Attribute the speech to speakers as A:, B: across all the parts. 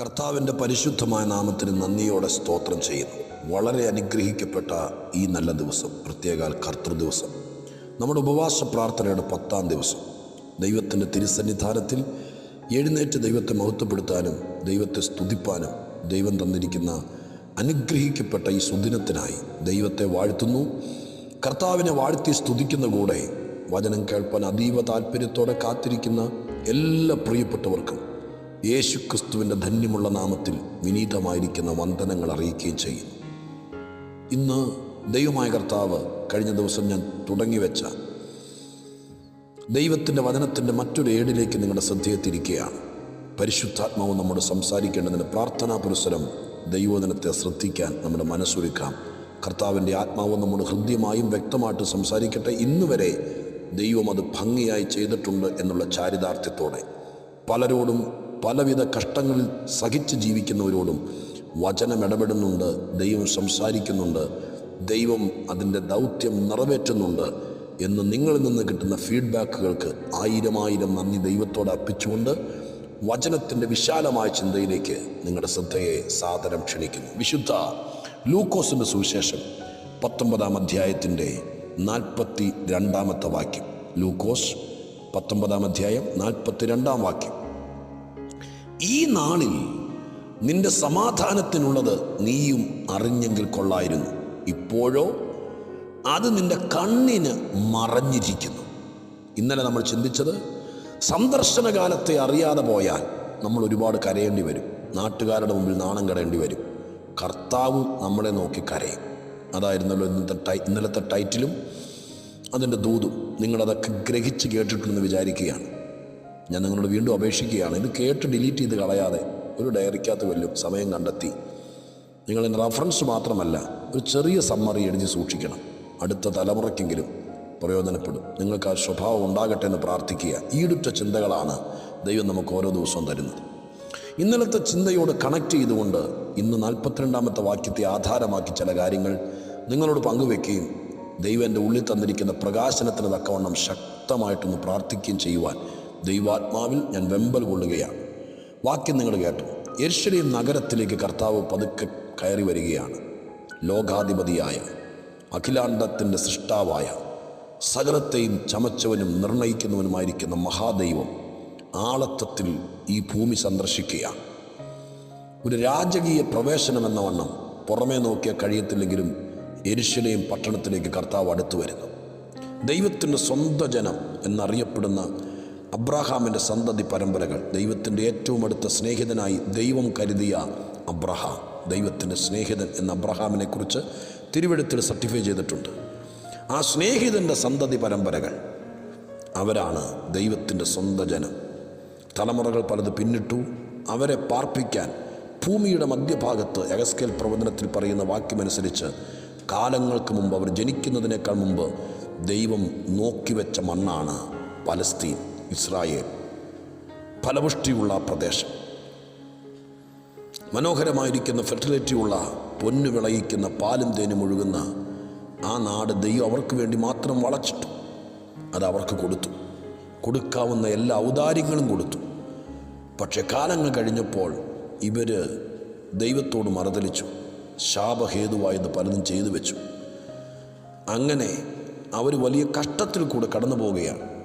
A: കർത്താവിന്റെ പരിശുദ്ധമായ നാമത്തിന് നന്ദിയോടെ സ്തോത്രം ചെയ്യുന്നു. വളരെ അനുഗ്രഹിക്കപ്പെട്ട ഈ നല്ല ദിവസം പ്രത്യേകാൽ കർത്തൃദിവസം നമ്മുടെ ഉപവാസ പ്രാർത്ഥനയുടെ പത്താം ദിവസം. ദൈവത്തിന്റെ തിരുസന്നിധാനത്തിൽ എഴുന്നേറ്റ് ദൈവത്തെ മഹത്വപ്പെടുത്താനും ദൈവത്തെ സ്തുതിപ്പാനും ദൈവം തന്നിരിക്കുന്ന അനുഗ്രഹിക്കപ്പെട്ട ഈ സുദിനത്തിനായി ദൈവത്തെ വാഴ്ത്തുന്നു. കർത്താവിനെ വാഴ്ത്തി സ്തുതിക്കുന്ന കൂടെ വചനം കേൾപ്പാൻ അതീവ താല്പര്യത്തോടെ കാത്തിരിക്കുന്ന എല്ലാ പ്രിയപ്പെട്ടവർക്കും യേശു ക്രിസ്തുവിന്റെ ധന്യമുള്ള നാമത്തിൽ വിനീതമായിരിക്കുന്ന വന്ദനങ്ങൾ അറിയിക്കുകയും ചെയ്യുന്നു ഇന്ന് ദൈവമായ കർത്താവ് കഴിഞ്ഞ ദിവസം ഞാൻ തുടങ്ങിവെച്ച ദൈവത്തിന്റെ വചനത്തിന്റെ മറ്റൊരു ഏടിലേക്ക് നിങ്ങളുടെ ശ്രദ്ധയെത്തിരിക്കുകയാണ് പരിശുദ്ധാത്മാവ് നമ്മോട് സംസാരിക്കേണ്ടതിന് പ്രാർത്ഥനാ പുരസരം ദൈവവചനത്തെ ശ്രദ്ധിക്കാൻ നമ്മുടെ മനസ്സൊരുക്കാം. കർത്താവിന്റെ ആത്മാവ് നമ്മുടെ ഹൃദ്യമായും വ്യക്തമായിട്ട് സംസാരിക്കട്ടെ. ഇന്ന് വരെ ദൈവം അത് ഭംഗിയായി ചെയ്തിട്ടുണ്ട് എന്നുള്ള ചാരിതാർത്ഥ്യത്തോടെ പലരോടും പലവിധ കഷ്ടങ്ങളിൽ സഹിച്ച് ജീവിക്കുന്നവരോടും വചനം ഇടപെടുന്നുണ്ട് ദൈവം സംസാരിക്കുന്നുണ്ട് ദൈവം അതിന്റെ ദൗത്യം നിറവേറ്റുന്നുണ്ട് എന്ന് നിങ്ങളിൽ നിന്ന് കിട്ടുന്ന ഫീഡ്ബാക്കുകൾക്ക് ആയിരം ആയിരം നന്ദി ദൈവത്തോട് അർപ്പിച്ചുകൊണ്ട് വചനത്തിന്റെ വിശാലമായ ചിന്തയിലേക്ക് നിങ്ങളുടെ ശ്രദ്ധയെ സാദരം ക്ഷണിക്കുന്നു. വിശുദ്ധ ലൂക്കോസിന്റെ സുവിശേഷം പത്തൊമ്പതാം അധ്യായത്തിന്റെ നാൽപ്പത്തി രണ്ടാമത്തെ വാക്യം. ലൂക്കോസ് പത്തൊമ്പതാം അധ്യായം നാൽപ്പത്തി രണ്ടാം വാക്യം. ഈ നാളിൽ നിന്റെ സമാധാനത്തിനുള്ളത് നീയും അറിഞ്ഞെങ്കിൽ കൊള്ളായിരുന്നു. ഇപ്പോഴോ അത് നിന്റെ കണ്ണിന് മറഞ്ഞിരിക്കുന്നു. ഇന്നലെ നമ്മൾ ചിന്തിച്ചത് സന്ദർശനകാലത്തെ അറിയാതെ പോയാൽ നമ്മൾ ഒരുപാട് കരയേണ്ടി വരും. നാട്ടുകാരുടെ മുമ്പിൽ നാണം കടയേണ്ടി വരും. കർത്താവ് നമ്മളെ നോക്കി കരയും. അതായിരുന്നല്ലോ ഇന്നത്തെ ടൈ ഇന്നലത്തെ ടൈറ്റിലും അതിന്റെ ദൂതും. നിങ്ങളതൊക്കെ ഗ്രഹിച്ച് കേട്ടിട്ടുണ്ടെന്ന് വിചാരിക്കുകയാണ്. ഞാൻ നിങ്ങളോട് വീണ്ടും അപേക്ഷിക്കുകയാണ്. ഇത് കേട്ട് ഡിലീറ്റ് ചെയ്ത് കളയാതെ ഒരു ഡയറിക്കകത്ത് വല്ലും സമയം കണ്ടെത്തി. നിങ്ങളിന്റെ റഫറൻസ് മാത്രമല്ല ഒരു ചെറിയ സമ്മറി എഴുതി സൂക്ഷിക്കണം. അടുത്ത തലമുറയ്ക്കെങ്കിലും പ്രയോജനപ്പെടും. നിങ്ങൾക്ക് ആ സ്വഭാവം ഉണ്ടാകട്ടെ എന്ന് പ്രാർത്ഥിക്കുക. ഈടുറ്റ ചിന്തകളാണ് ദൈവം നമുക്ക് ഓരോ ദിവസവും തരുന്നത്. ഇന്നലത്തെ ചിന്തയോട് കണക്ട് ചെയ്തുകൊണ്ട് ഇന്ന് നാൽപ്പത്തിരണ്ടാമത്തെ വാക്യത്തെ ആധാരമാക്കി ചില കാര്യങ്ങൾ നിങ്ങളോട് പങ്കുവെക്കുകയും ദൈവം എന്റെ ഉള്ളിൽ തന്നിരിക്കുന്ന പ്രകാശനത്തിന് തക്കവണ്ണം ശക്തമായിട്ടൊന്ന് പ്രാർത്ഥിക്കുകയും ചെയ്യുവാൻ ദൈവാത്മാവിൽ ഞാൻ വെമ്പൽ കൊള്ളുകയാണ്. വാക്യം നിങ്ങൾ കേട്ടു. യർഷലേം നഗരത്തിലേക്ക് കർത്താവ് പതുക്കെ കയറി വരികയാണ്. ലോകാധിപതിയായ അഖിലാണ്ടത്തിന്റെ സൃഷ്ടാവായ സകലത്തെയും ചമച്ചവനും നിർണയിക്കുന്നവനുമായിരിക്കുന്ന മഹാദൈവം ആളത്വത്തിൽ ഈ ഭൂമി സന്ദർശിക്കുകയാണ്. ഒരു രാജകീയ പ്രവേശനം എന്ന വണ്ണം പുറമേ നോക്കിയ കഴിയത്തില്ലെങ്കിലും എരിശിലെയും പട്ടണത്തിലേക്ക് കർത്താവ് അടുത്തു വരുന്നു. ദൈവത്തിന്റെ സ്വന്തം ജനം എന്നറിയപ്പെടുന്ന അബ്രാഹാമിന്റെ സന്തതി പരമ്പരകൾ ദൈവത്തിന്റെ ഏറ്റവും അടുത്ത സ്നേഹിതനായി ദൈവം കരുതിയ അബ്രഹാം. ദൈവത്തിന്റെ സ്നേഹിതൻ എന്ന അബ്രഹാമിനെക്കുറിച്ച് തിരുവെടുത്തിൽ സർട്ടിഫൈ ചെയ്തിട്ടുണ്ട്. ആ സ്നേഹിതന്റെ സന്തതി പരമ്പരകൾ അവരാണ് ദൈവത്തിന്റെ സ്വന്തം ജനം. തലമുറകൾ പലത് പിന്നിട്ടു അവരെ പാർപ്പിക്കാൻ ഭൂമിയുടെ മധ്യഭാഗത്ത് എഗസ്കേൽ പ്രവചനത്തിൽ പറയുന്ന വാക്യമനുസരിച്ച് കാലങ്ങൾക്ക് മുമ്പ് അവർ ജനിക്കുന്നതിനേക്കാൾ മുമ്പ് ദൈവം നോക്കിവെച്ച മണ്ണാണ് പലസ്തീൻ. ഇസ്രായേൽ. ഫലപുഷ്ടിയുള്ള പ്രദേശം. മനോഹരമായിരിക്കുന്ന ഫെർട്ടിലിറ്റിയുള്ള പൊന്നു വിളയിക്കുന്ന പാലും തേനും ഒഴുകുന്ന ആ നാട് ദൈവം അവർക്ക് വേണ്ടി മാത്രം വളച്ചിട്ടു. അത് അവർക്ക് കൊടുത്തു. കൊടുക്കാവുന്ന എല്ലാ ഔദാര്യങ്ങളും കൊടുത്തു. പക്ഷെ കാലങ്ങൾ കഴിഞ്ഞപ്പോൾ ഇവർ ദൈവത്തോട് മറുതലിച്ചു. ശാപഹേതുവായത് പലതും ചെയ്തു വെച്ചു. അങ്ങനെ അവർ വലിയ കഷ്ടത്തിൽ കൂടെ കടന്നു പോവുകയാണ്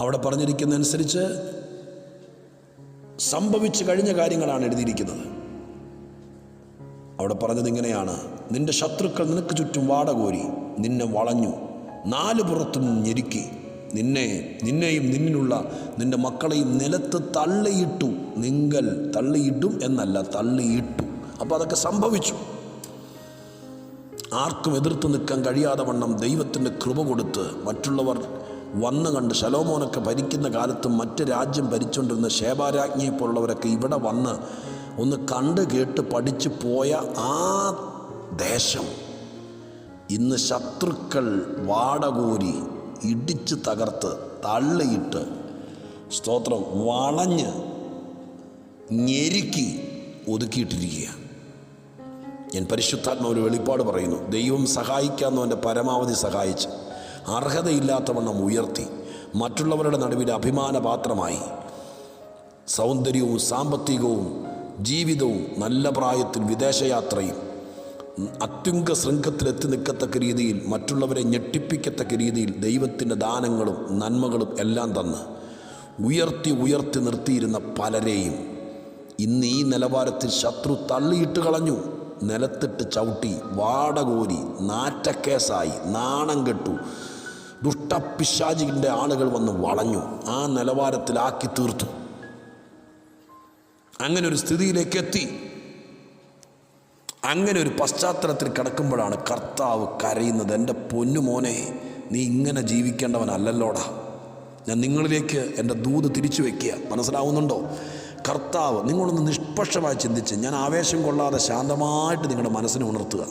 A: അവിടെ പറഞ്ഞിരിക്കുന്നതനുസരിച്ച് സംഭവിച്ചു കഴിഞ്ഞ കാര്യങ്ങളാണ് എഴുതിയിരിക്കുന്നത്. അവിടെ പറഞ്ഞത് ഇങ്ങനെയാണ്. നിന്റെ ശത്രുക്കൾ നിനക്ക് ചുറ്റും വാടകോരി നിന്നെ വളഞ്ഞു. നാല് പുറത്തും ഞെരുക്കി. നിന്നെ നിന്നെയും നിന്നിനുള്ള നിന്റെ മക്കളെയും നിലത്ത് തള്ളിയിട്ടു. നിങ്കൽ തള്ളിയിട്ടും എന്നല്ല തള്ളിയിട്ടു. അപ്പോൾ അതൊക്കെ സംഭവിച്ചു. ആർക്കും എതിർത്ത് നിൽക്കാൻ കഴിയാതെ വണ്ണം ദൈവത്തിന്റെ കൃപ കൊടുത്ത് മറ്റുള്ളവർ വന്ന് കണ്ട് ശലോമോനൊക്കെ ഭരിക്കുന്ന കാലത്തും മറ്റ് രാജ്യം ഭരിച്ചുകൊണ്ടിരുന്ന ശേബാരാജ്ഞയെപ്പോലുള്ളവരൊക്കെ ഇവിടെ വന്ന് ഒന്ന് കണ്ട് കേട്ട് പഠിച്ചു പോയ ആ ദേശം. ഇന്ന് ശത്രുക്കൾ വാടകോരി ഇടിച്ച് തകർത്ത് തള്ളിയിട്ട് സ്തോത്രം വളഞ്ഞ് ഞെരുക്കി ഒതുക്കിയിട്ടിരിക്കുകയാണ്. ഞാൻ പരിശുദ്ധാത്മാവിന് വെളിപ്പാട് പറയുന്നു. ദൈവം സഹായിക്കാവുന്നവന്റെ പരമാവധി സഹായിച്ച്. അർഹതയില്ലാത്തവണ്ണം ഉയർത്തി മറ്റുള്ളവരുടെ നടുവിൽ അഭിമാനപാത്രമായി. സൗന്ദര്യവും സാമ്പത്തികവും ജീവിതവും നല്ല പ്രായത്തിൽ വിദേശയാത്രയും അത്യുംഗ ശൃംഖത്തിലെത്തി നിൽക്കത്തക്ക രീതിയിൽ മറ്റുള്ളവരെ ഞെട്ടിപ്പിക്കത്തക്ക രീതിയിൽ ദൈവത്തിന്റെ ദാനങ്ങളും നന്മകളും എല്ലാം തന്ന് ഉയർത്തി ഉയർത്തി നിർത്തിയിരുന്ന പലരെയും ഇന്ന് ഈ നിലവാരത്തിൽ ശത്രു തള്ളിയിട്ട് കളഞ്ഞു. നിലത്തിട്ട് ചവിട്ടി വാടകോരി നാറ്റക്കേസായി നാണം കെട്ടു. ദുഷ്ടപിശാചിന്റെ ആളുകൾ വന്ന് വളഞ്ഞു. ആ നിലവാരത്തിലാക്കി തീർത്തു. അങ്ങനെ ഒരു സ്ഥിതിയിലേക്ക് എത്തി. അങ്ങനെ ഒരു പശ്ചാത്തലത്തിൽ കിടക്കുമ്പോഴാണ് കർത്താവ് കരയുന്നത്. എന്റെ പൊന്നുമോനെ നീ ഇങ്ങനെ ജീവിക്കേണ്ടവനല്ലല്ലോടാ. ഞാൻ നിങ്ങളിലേക്ക് എന്റെ ദൂത് തിരിച്ചു വയ്ക്കുക മനസ്സിലാവുന്നുണ്ടോ? കർത്താവ് നിങ്ങളൊന്ന് നിഷ്പക്ഷമായി ചിന്തിച്ച് ഞാൻ ആവേശം കൊള്ളാതെ ശാന്തമായിട്ട് നിങ്ങളുടെ മനസ്സിനെ ഉണർത്തുക.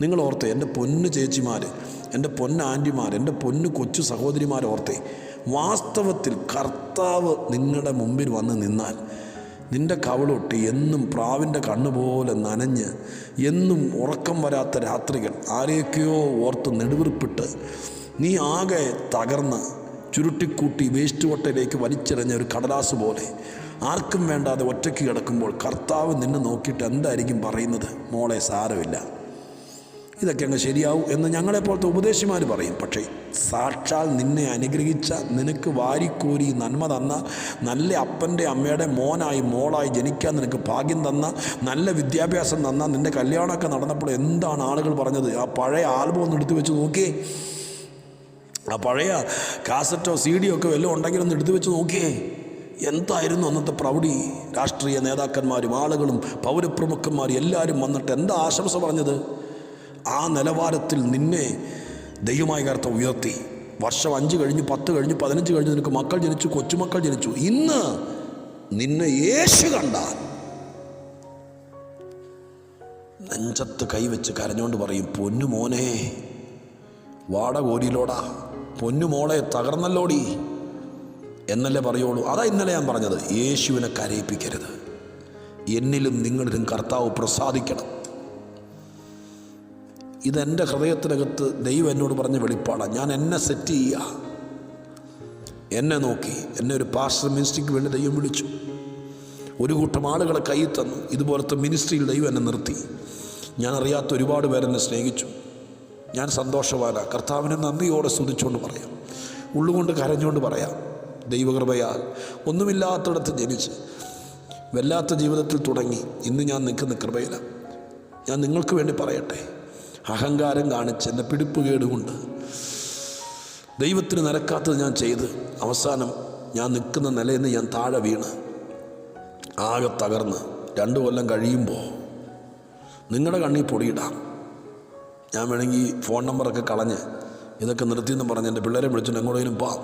A: നിങ്ങൾ ഓർത്ത് എന്റെ പൊന്നു ചേച്ചിമാർ എന്റെ പൊന്നാന്റിമാർ എന്റെ പൊന്നു കൊച്ചു സഹോദരിമാർ ഓർത്തേ. വാസ്തവത്തിൽ കർത്താവ് നിങ്ങളുടെ മുമ്പിൽ വന്ന് നിന്നാൽ നിന്റെ കവളൊട്ടി എന്നും പ്രാവിന്റെ കണ്ണുപോലെ നനഞ്ഞ് എന്നും ഉറക്കം വരാത്ത രാത്രികൾ ആരെയൊക്കെയോ ഓർത്ത് നെടുവിറിപ്പിട്ട് നീ ആകെ തകർന്ന് ചുരുട്ടിക്കൂട്ടി വേസ്റ്റ് വട്ടയിലേക്ക് വലിച്ചെറിഞ്ഞ ഒരു കടലാസ് പോലെ ആർക്കും വേണ്ടാതെ ഒറ്റയ്ക്ക് കിടക്കുമ്പോൾ കർത്താവ് നിന്നെ നോക്കിയിട്ട് എന്തായിരിക്കും പറയുന്നത്? മോളെ സാരമില്ല. ഇതൊക്കെ അങ്ങ് ശരിയാവും എന്ന് ഞങ്ങളെപ്പോലത്തെ ഉപദേശിമാർ പറയും. പക്ഷേ സാക്ഷാൽ നിന്നെ അനുഗ്രഹിച്ച നിനക്ക് വാരിക്കോരി നന്മ തന്ന നല്ല അപ്പന്റെ അമ്മയുടെ മോനായി മോളായി ജനിക്കാൻ നിനക്ക് ഭാഗ്യം തന്ന നല്ല വിദ്യാഭ്യാസം തന്ന നിന്റെ കല്യാണമൊക്കെ നടന്നപ്പോൾ എന്താണ് ആളുകൾ പറഞ്ഞത്? ആ പഴയ ആൽബം ഒന്ന് എടുത്തു വെച്ച് നോക്കിയേ. ആ പഴയ കാസറ്റോ സി ഡിയോ ഒക്കെ വല്ലതും ഉണ്ടെങ്കിൽ ഒന്ന് എടുത്തു വെച്ച് നോക്കിയേ. എന്തായിരുന്നു അന്നത്തെ പ്രൗഢി? രാഷ്ട്രീയ നേതാക്കന്മാരും ആളുകളും പൗരപ്രമുഖന്മാരും എല്ലാവരും വന്നിട്ട് എന്താ ആശംസ പറഞ്ഞത്? ആ നിലവാരത്തിൽ നിന്നെ ദൈവമായ കർത്ത ഉയർത്തി. വർഷം അഞ്ച് കഴിഞ്ഞ് പത്ത് കഴിഞ്ഞ് പതിനഞ്ച് കഴിഞ്ഞ് നിനക്ക് മക്കൾ ജനിച്ചു കൊച്ചുമക്കൾ ജനിച്ചു. ഇന്ന് നിന്നെ യേശു കണ്ടാൽ നെഞ്ചത്ത് കൈവച്ച് കരഞ്ഞുകൊണ്ട് പറയും പൊന്നു മോനെ വാടകോരിയിലോടാ പൊന്നു മോളെ തകർന്നല്ലോടി. എന്നല്ലേ പറയുള്ളൂ. അതാ ഇന്നലെ ഞാൻ പറഞ്ഞത് യേശുവിനെ കരയിപ്പിക്കരുത്. എന്നിലും നിങ്ങളിലും കർത്താവ് പ്രസാദിക്കണം. ഇതെന്റെ ഹൃദയത്തിനകത്ത് ദൈവം എന്നോട് പറഞ്ഞ വെളിപ്പാടാണ്. ഞാൻ എന്നെ സെറ്റ് ചെയ്യുക. എന്നെ നോക്കി. എന്നെ ഒരു പാസ്റ്റർ മിനിസ്ട്രിക്ക് വേണ്ടി ദൈവം വിളിച്ചു. ഒരു കൂട്ടം ആളുകളെ കയ്യിൽ തന്നു. ഇതുപോലത്തെ മിനിസ്ട്രിയിൽ ദൈവം എന്നെ നിർത്തി. ഞാൻ അറിയാത്ത ഒരുപാട് പേരെന്നെ സ്നേഹിച്ചു. ഞാൻ സന്തോഷവാന. കർത്താവിനെ നന്ദിയോടെ സ്തുതിച്ചുകൊണ്ട് പറയാം. ഉള്ളുകൊണ്ട് കരഞ്ഞുകൊണ്ട് പറയാം. ദൈവകൃപയാൽ ഒന്നുമില്ലാത്തിടത്ത് ജനിച്ച് വല്ലാത്ത ജീവിതത്തിൽ തുടങ്ങി. ഇന്ന് ഞാൻ നിൽക്കുന്ന കൃപയിലാണ് ഞാൻ നിങ്ങൾക്ക് വേണ്ടി പറയട്ടെ. അഹങ്കാരം കാണിച്ച് എന്നെ പിടിപ്പുകേടുകൊണ്ട്. ദൈവത്തിന് നിരക്കാത്തത് ഞാൻ ചെയ്ത് അവസാനം ഞാൻ നിൽക്കുന്ന നിലയിൽ നിന്ന് ഞാൻ താഴെ വീണ്. ആകെ തകർന്ന് രണ്ട് കൊല്ലം കഴിയുമ്പോൾ നിങ്ങളുടെ കണ്ണിൽ പൊടിയിടാം. ഞാൻ വേണമെങ്കിൽ ഫോൺ നമ്പറൊക്കെ കളഞ്ഞ് ഇതൊക്കെ നിർത്തിയെന്ന് പറഞ്ഞ് എന്റെ പിള്ളേരെ വിളിച്ചിട്ട് എങ്ങോട്ടേലും പോവാം.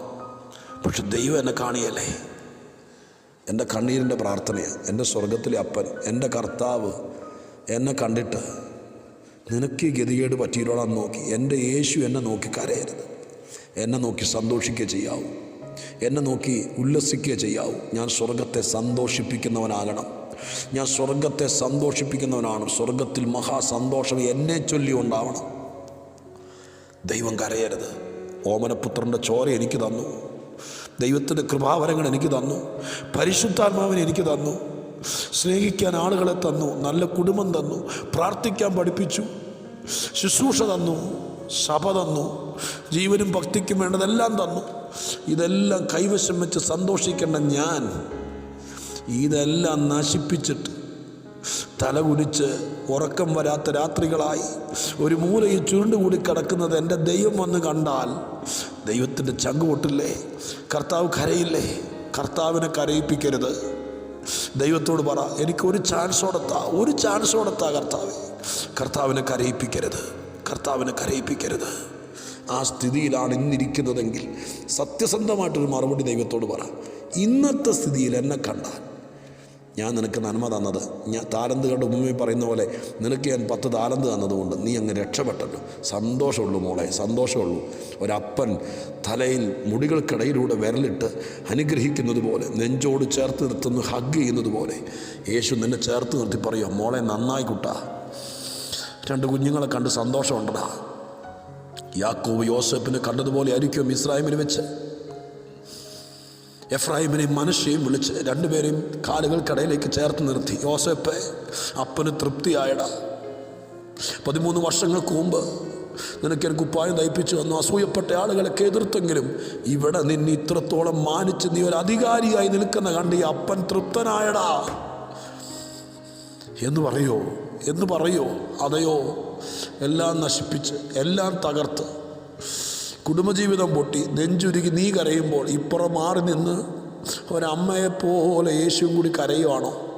A: പക്ഷെ ദൈവം എന്നെ കാണിയല്ലേ? എന്റെ കണ്ണീരിന്റെ പ്രാർത്ഥനയാണ് എന്റെ സ്വർഗത്തിലെ അപ്പൻ എന്റെ കർത്താവ് എന്നെ കണ്ടിട്ട് നിനക്ക് ഗതികേട് പറ്റിയിട്ടോളാം നോക്കി. എന്റെ യേശു എന്നെ നോക്കി കരയരുത്. എന്നെ നോക്കി സന്തോഷിക്കുക ചെയ്യാവൂ. എന്നെ നോക്കി ഉല്ലസിക്കുക ചെയ്യാവൂ. ഞാൻ സ്വർഗത്തെ സന്തോഷിപ്പിക്കുന്നവനാകണം. ഞാൻ സ്വർഗത്തെ സന്തോഷിപ്പിക്കുന്നവനാണ് സ്വർഗത്തിൽ മഹാസന്തോഷം എന്നെ ചൊല്ലി ഉണ്ടാവണം. ദൈവം കരയരുത്. ഓമനപുത്രന്റെ ചോര എനിക്ക് തന്നു. ദൈവത്തിന്റെ കൃപാവരങ്ങൾ എനിക്ക് തന്നു. പരിശുദ്ധാത്മാവിനെ എനിക്ക് തന്നു. സ്നേഹിക്കാൻ ആളുകളെ തന്നു നല്ല കുടുംബം തന്നു പ്രാർത്ഥിക്കാൻ പഠിപ്പിച്ചു ശുശ്രൂഷ തന്നു സഭ തന്നു ജീവനും ഭക്തിക്കും വേണ്ടതെല്ലാം തന്നു. ഇതെല്ലാം കൈവശം വെച്ച് സന്തോഷിക്കേണ്ട ഞാൻ ഇതെല്ലാം നശിപ്പിച്ചിട്ട് തലകുനിച്ച് ഉറക്കം വരാത്ത രാത്രികളായി ഒരു മൂലയിൽ ചുരുണ്ടുകൂടി കിടക്കുന്നത് എന്റെ ദൈവം വന്ന് കണ്ടാൽ ദൈവത്തിന്റെ ചങ്ക് പൊട്ടില്ലേ? കർത്താവ് കരയില്ലേ? കർത്താവിനെ കരയിപ്പിക്കരുത്. ദൈവത്തോട് പറ എനിക്ക് ഒരു ചാൻസ് കൊടുത്താ ഒരു ചാൻസ് കൊടുത്താ കർത്താവ്. കർത്താവിനെ കരയിപ്പിക്കരുത് കർത്താവിനെ കരയിപ്പിക്കരുത്. ആ സ്ഥിതിയിലാണ് ഇന്നിരിക്കുന്നതെങ്കിൽ സത്യസന്ധമായിട്ടൊരു മറുപടി ദൈവത്തോട് പറ ഇന്നത്തെ സ്ഥിതിയിൽ എന്നെ കണ്ടാൽ ഞാൻ നിനക്ക് നന്മ തന്നത്. ഞാൻ താലന്തുകളുടെ ഉമ്മയെ പറയുന്ന പോലെ നിനക്ക് ഞാൻ പത്ത് താലന്ത് തന്നതുകൊണ്ട് നീ അങ്ങ് രക്ഷപ്പെട്ടല്ലോ. സന്തോഷമുള്ളൂ മോളെ സന്തോഷമുള്ളൂ. ഒരപ്പൻ തലയിൽ മുടികൾക്കിടയിലൂടെ വിരലിട്ട് അനുഗ്രഹിക്കുന്നത് പോലെ നെഞ്ചോട് ചേർത്ത് നിർത്തുന്ന ഹഗ് ചെയ്യുന്നത് പോലെ. യേശു നിന്നെ ചേർത്ത് നിർത്തി പറയുക മോളെ നന്നായി കുട്ടാ. രണ്ട് കുഞ്ഞുങ്ങളെ കണ്ട് സന്തോഷമുണ്ടടാ. യാക്കോവ് യോസഫിനെ കണ്ടതുപോലെ ആയിരിക്കും ഇസ്രായേമിൽ വെച്ച് എഫ്രാഹിമിനെയും മനുഷ്യയും വിളിച്ച് രണ്ടുപേരെയും കാലുകൾക്കിടയിലേക്ക് ചേർത്ത് നിർത്തി. യോസഫ് അപ്പന് തൃപ്തിയായട. പതിമൂന്ന് വർഷങ്ങൾക്ക് മുമ്പ് നിനക്കൊരു കുപ്പായം തയ്പ്പിച്ചു വന്നു അസൂയപ്പെട്ട ആളുകളൊക്കെ എതിർത്തെങ്കിലും ഇവിടെ നിന്നെ ഇത്രത്തോളം മാനിച്ച് നീ ഒരു അധികാരിയായി നിൽക്കുന്ന കണ്ട് ഈ അപ്പൻ തൃപ്തനായടാ. എന്ന് പറയോ? എന്ന് പറയോ? അതയോ? എല്ലാം നശിപ്പിച്ച് എല്ലാം തകർത്ത്. കുടുംബജീവിതം പൊട്ടി നെഞ്ചുരുക്കി നീ കരയുമ്പോൾ ഇപ്പുറം മാറി നിന്ന് ഒരമ്മയെപ്പോലെ യേശുവും കൂടി കരയുവാണോ?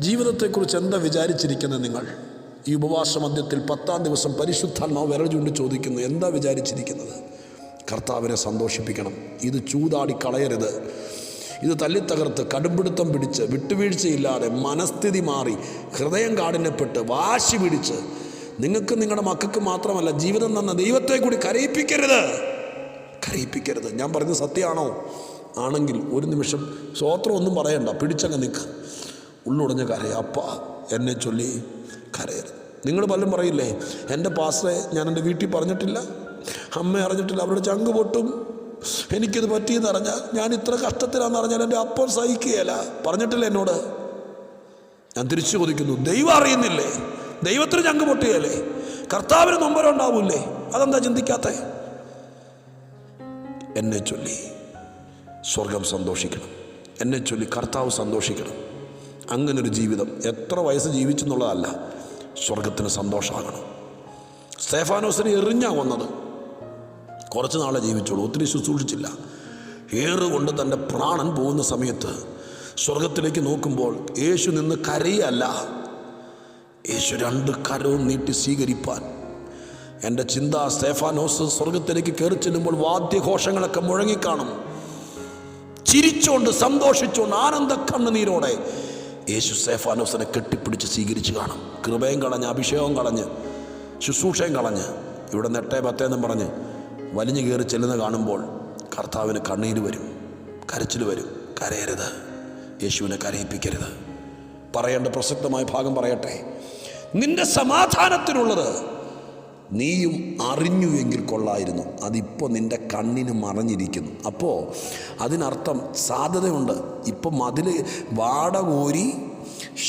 A: ജീവിതത്തെക്കുറിച്ച് എന്താ വിചാരിച്ചിരിക്കുന്നത് നിങ്ങൾ? ഈ ഉപവാസ മധ്യത്തിൽ പത്താം ദിവസം പരിശുദ്ധാത്മാവ് വിരൽ ചൂണ്ടി ചോദിക്കുന്നു എന്താ വിചാരിച്ചിരിക്കുന്നത്? കർത്താവിനെ സന്തോഷിപ്പിക്കണം. ഇത് ചൂതാടി കളയരുത്. ഇത് തല്ലിത്തകർത്ത് കടുംപിടുത്തം പിടിച്ച് വിട്ടുവീഴ്ചയില്ലാതെ മനസ്ഥിതി മാറി ഹൃദയം കാഠിന്യപ്പെട്ട് വാശി പിടിച്ച് നിങ്ങൾക്ക് നിങ്ങളുടെ മക്കൾക്ക് മാത്രമല്ല ജീവിതം തന്ന ദൈവത്തെ കൂടി കരയിപ്പിക്കരുത്. കരയിപ്പിക്കരുത്. ഞാൻ പറഞ്ഞത് സത്യമാണോ? ആണെങ്കിൽ ഒരു നിമിഷം സ്വോത്രം ഒന്നും പറയണ്ട. പിടിച്ചങ്ങ് നിൽക്ക് ഉള്ളുടഞ്ഞ കരയ. അപ്പ എന്നെ ചൊല്ലി കരയരുത്. നിങ്ങൾ പലരും പറയില്ലേ എന്റെ പാസ്റ്ററെ ഞാൻ എന്റെ വീട്ടിൽ പറഞ്ഞിട്ടില്ല. അമ്മ അറിഞ്ഞിട്ടില്ല. അവരുടെ ചങ്ക് പൊട്ടും. എനിക്കിത് പറ്റിയെന്ന് അറിഞ്ഞാൽ ഞാൻ ഇത്ര കഷ്ടത്തിലാണെന്ന് അറിഞ്ഞാൽ എന്റെ അപ്പൻ സഹിക്കുകയല്ല. പറഞ്ഞിട്ടില്ല എന്നോട്? ഞാൻ തിരിച്ചു ചോദിക്കുന്നു ദൈവം അറിയുന്നില്ലേ? ദൈവത്തിന് ചങ്ക് പൊട്ടുകയല്ലേ? കർത്താവിന് നൊമ്പരം ഉണ്ടാവൂലേ അതെന്താ ചിന്തിക്കാത്തേ? എന്നെ ചൊല്ലി സ്വർഗം സന്തോഷിക്കണം. എന്നെ ചൊല്ലി കർത്താവ് സന്തോഷിക്കണം. അങ്ങനൊരു ജീവിതം എത്ര വയസ്സ് ജീവിച്ചു എന്നുള്ളതല്ല സ്വർഗത്തിന് സന്തോഷമാകണം. സ്റ്റേഫാനോസിന് എറിഞ്ഞാ വന്നത്. കുറച്ച് നാളെ ജീവിച്ചോളൂ ഒത്തിരി ശുശ്രൂഷിച്ചില്ല. ഏറുകൊണ്ട് തന്റെ പ്രാണൻ പോകുന്ന സമയത്ത് സ്വർഗത്തിലേക്ക് നോക്കുമ്പോൾ യേശു നിന്ന് കരയല്ല. യേശു രണ്ട് കരവും നീട്ടി സ്വീകരിപ്പാൻ. എന്റെ ചിന്ത സ്റ്റേഫാനോസ് സ്വർഗത്തിലേക്ക് കയറി ചെല്ലുമ്പോൾ വാദ്യഘോഷങ്ങളൊക്കെ മുഴങ്ങിക്കാണും. ചിരിച്ചുകൊണ്ട് സന്തോഷിച്ചുകൊണ്ട് ആനന്ദ കണ്ണുനീരോടെ യേശു സേഫാനോസിനെ കെട്ടിപ്പിടിച്ച് സ്വീകരിച്ച് കാണും. കൃപയും കളഞ്ഞ് അഭിഷേകവും കളഞ്ഞ് ശുശ്രൂഷയും കളഞ്ഞ് ഇവിടെ നെട്ടേ പത്തേന്നും പറഞ്ഞ് വലിഞ്ഞു കയറി ചെല്ലുന്ന കാണുമ്പോൾ കർത്താവിന് കണ്ണീര് വരും കരച്ചിൽ വരും. കരയരുത്. യേശുവിനെ കരയിപ്പിക്കരുത്. പറയേണ്ട പ്രസക്തമായ ഭാഗം പറയട്ടെ. നിന്റെ സമാധാനത്തിനുള്ളത് നീയും അറിഞ്ഞു എങ്കിൽ കൊള്ളായിരുന്നു. അതിപ്പോൾ നിന്റെ കണ്ണിന് മറഞ്ഞിരിക്കുന്നു. അപ്പോൾ അതിനർത്ഥം സാധ്യതയുണ്ട്. ഇപ്പം മതിൽ വാട കോരി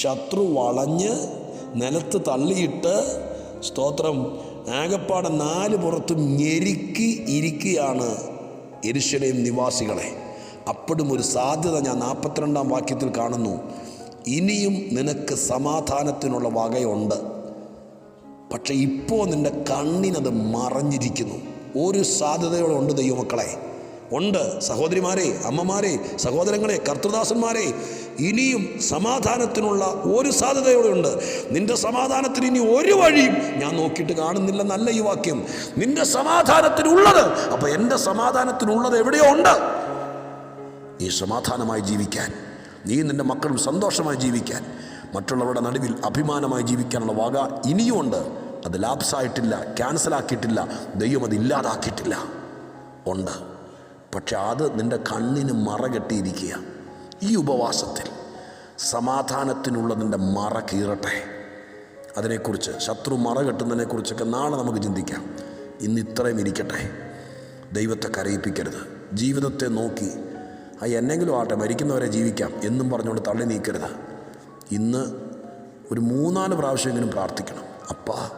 A: ശത്രു വളഞ്ഞ് നിലത്ത് തള്ളിയിട്ട് സ്തോത്രം. ആകപ്പാടെ നാല് പുറത്തും ഞെരുക്കി ഇരിക്കുകയാണ് എരിശലേം നിവാസികളെ. അപ്പോഴും ഒരു സാധ്യത ഞാൻ നാൽപ്പത്തിരണ്ടാം വാക്യത്തിൽ കാണുന്നു. ഇനിയും നിനക്ക് സമാധാനത്തിനുള്ള വകയുണ്ട്. പക്ഷെ ഇപ്പോൾ നിന്റെ കണ്ണിനത് മറഞ്ഞിരിക്കുന്നു. ഒരു സാധ്യതയോടെ ഉണ്ട് ദൈവമക്കളെ. ഉണ്ട് സഹോദരിമാരെ അമ്മമാരെ സഹോദരങ്ങളെ കർത്തൃദാസന്മാരെ. ഇനിയും സമാധാനത്തിനുള്ള ഒരു സാധ്യതയോടെ ഉണ്ട് നിന്റെ സമാധാനത്തിന് ഇനി ഒരു വഴിയും ഞാൻ നോക്കിയിട്ട് കാണുന്നില്ല നല്ല ഈ വാക്യം. നിന്റെ സമാധാനത്തിനുള്ളത് അപ്പോൾ എന്റെ സമാധാനത്തിനുള്ളത് എവിടെയോ ഉണ്ട് ഈ സമാധാനമായി ജീവിക്കാൻ. നീ നിന്റെ മക്കളും സന്തോഷമായി ജീവിക്കാൻ. മറ്റുള്ളവരുടെ നടുവിൽ അഭിമാനമായി ജീവിക്കാനുള്ള വക ഇനിയുമുണ്ട്. അത് ലാപ്സായിട്ടില്ല ക്യാൻസലാക്കിയിട്ടില്ല ദൈവം അത് ഇല്ലാതാക്കിയിട്ടില്ല. ഉണ്ട്. പക്ഷെ അത് നിന്റെ കണ്ണിന് മറ കെട്ടിയിരിക്കുക ഈ ഉപവാസത്തിൽ സമാധാനത്തിനുള്ള നിന്റെ മറ കീറട്ടെ. അതിനെക്കുറിച്ച് ശത്രു മറ കെട്ടുന്നതിനെക്കുറിച്ചൊക്കെ നാളെ നമുക്ക് ചിന്തിക്കാം. ഇന്ന് ഇത്രയും ഇരിക്കട്ടെ. ദൈവത്തെ കരയിപ്പിക്കരുത്. ജീവിതത്തെ നോക്കി ആ എന്നെങ്കിലും ആട്ടെ മരിക്കുന്നവരെ ജീവിക്കാം എന്നും പറഞ്ഞുകൊണ്ട് തള്ളി നീക്കരുത്. ഇന്ന് ഒരു മൂന്നാൽ പ്രാവശ്യമെങ്കിലും പ്രാർത്ഥിക്കണം. അപ്പാ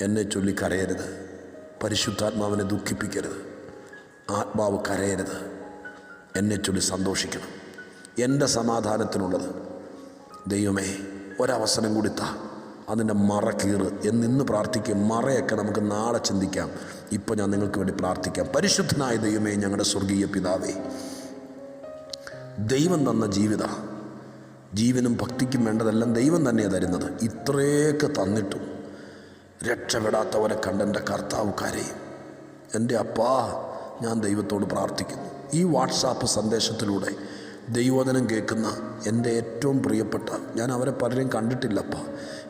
A: എന്നെ ചൊല്ലി കരയരുത്. പരിശുദ്ധാത്മാവിനെ ദുഃഖിപ്പിക്കരുത്. ആത്മാവ് കരയരുത്. എന്നെ ചൊല്ലി സന്തോഷിക്കണം. എന്റെ സമാധാനത്തിനുള്ളത്. ദൈവമേ ഒരവസരം കൂടി താ. അതിന്റെ മറ കീറ്. എന്നിന്ന് പ്രാർത്ഥിക്കും. മറയൊക്കെ നമുക്ക് നാളെ ചിന്തിക്കാം. ഇപ്പോൾ ഞാൻ നിങ്ങൾക്ക് വേണ്ടി പ്രാർത്ഥിക്കാം. പരിശുദ്ധനായ ദൈവമേ ഞങ്ങളുടെ സ്വർഗീയ പിതാവേ ദൈവം തന്ന ജീവിത. ജീവനും ഭക്തിക്കും വേണ്ടതെല്ലാം ദൈവം തന്നെയാണ് തരുന്നത്. ഇത്രയൊക്കെ തന്നിട്ടും രക്ഷപ്പെടാത്തവരെ കണ്ടെന്റെ കർത്താവ് കരയും. എന്റെ അപ്പാ ഞാൻ ദൈവത്തോട് പ്രാർത്ഥിക്കുന്നു. ഈ വാട്സാപ്പ് സന്ദേശത്തിലൂടെ ദൈവോദനം കേൾക്കുന്ന എന്റെ ഏറ്റവും പ്രിയപ്പെട്ട ഞാൻ അവരെ പലരെയും കണ്ടിട്ടില്ലപ്പ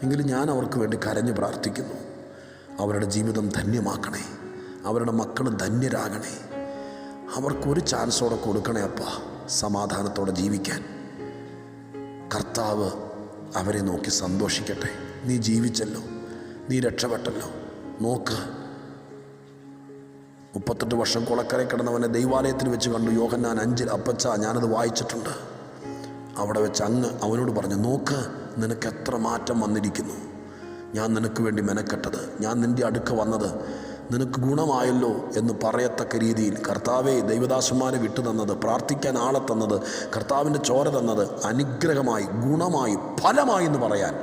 A: എങ്കിലും ഞാൻ അവർക്ക് വേണ്ടി കരഞ്ഞ് പ്രാർത്ഥിക്കുന്നു. അവരുടെ ജീവിതം ധന്യമാക്കണേ. അവരുടെ മക്കൾ ധന്യരാകണേ. അവർക്കൊരു ചാൻസോടെ കൊടുക്കണേ അപ്പ. സമാധാനത്തോടെ ജീവിക്കാൻ. കർത്താവ് അവരെ നോക്കി സന്തോഷിക്കട്ടെ. നീ ജീവിച്ചല്ലോ. നീ രക്ഷപ്പെട്ടല്ലോ. നോക്ക്. മുപ്പത്തെട്ട് വർഷം കുളക്കരെ കിടന്നവനെ ദൈവാലയത്തിൽ വെച്ച് കണ്ടു യോഹന്നാൻ അഞ്ചിൽ അപ്പച്ച ഞാനത് വായിച്ചിട്ടുണ്ട്. അവിടെ വെച്ച് അങ്ങ് അവനോട് പറഞ്ഞു നോക്ക് നിനക്ക് എത്ര മാറ്റം വന്നിരിക്കുന്നു. ഞാൻ നിനക്ക് വേണ്ടി മെനക്കെട്ടത്. ഞാൻ നിന്റെ അടുക്ക വന്നത് നിനക്ക് ഗുണമായല്ലോ എന്ന് പറയത്തക്ക രീതിയിൽ കർത്താവെ ദൈവദാസന്മാരെ വിട്ടു തന്നത് പ്രാർത്ഥിക്കാൻ ആളെ തന്നത് കർത്താവിന്റെ ചോര തന്നത് അനുഗ്രഹമായി ഗുണമായി ഫലമായി എന്ന് പറയാൻ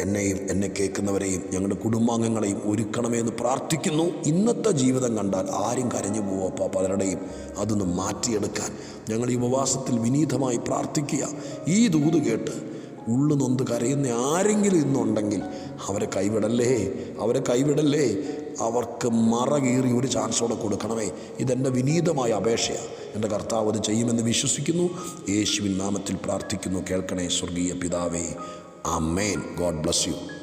A: എന്നെയും എന്നെ കേൾക്കുന്നവരെയും ഞങ്ങളുടെ കുടുംബാംഗങ്ങളെയും ഒരുക്കണമേ എന്ന് പ്രാർത്ഥിക്കുന്നു. ഇന്നത്തെ ജീവിതം കണ്ടാൽ ആരും കരഞ്ഞു പോവപ്പ പലരുടെയും അതൊന്ന് മാറ്റിയെടുക്കാൻ. ഞങ്ങൾ ഈ ഉപവാസത്തിൽ വിനീതമായി പ്രാർത്ഥിക്കുക. ഈ ദൂത് കേട്ട് ഉള്ളു നൊന്ത് കരയുന്ന ആരെങ്കിലും ഇന്നുണ്ടെങ്കിൽ അവരെ കൈവിടല്ലേ? അവരെ കൈവിടല്ലേ? അവർക്ക് മറകീറി ഒരു ചാൻസോടെ കൊടുക്കണമേ. ഇതെന്റെ വിനീതമായ അപേക്ഷയാണ് എന്റെ കർത്താവ് അത് ചെയ്യുമെന്ന് വിശ്വസിക്കുന്നു. യേശുവിൻ നാമത്തിൽ പ്രാർത്ഥിക്കുന്നു. കേൾക്കണേ സ്വർഗീയ പിതാവേ. Amen God bless you.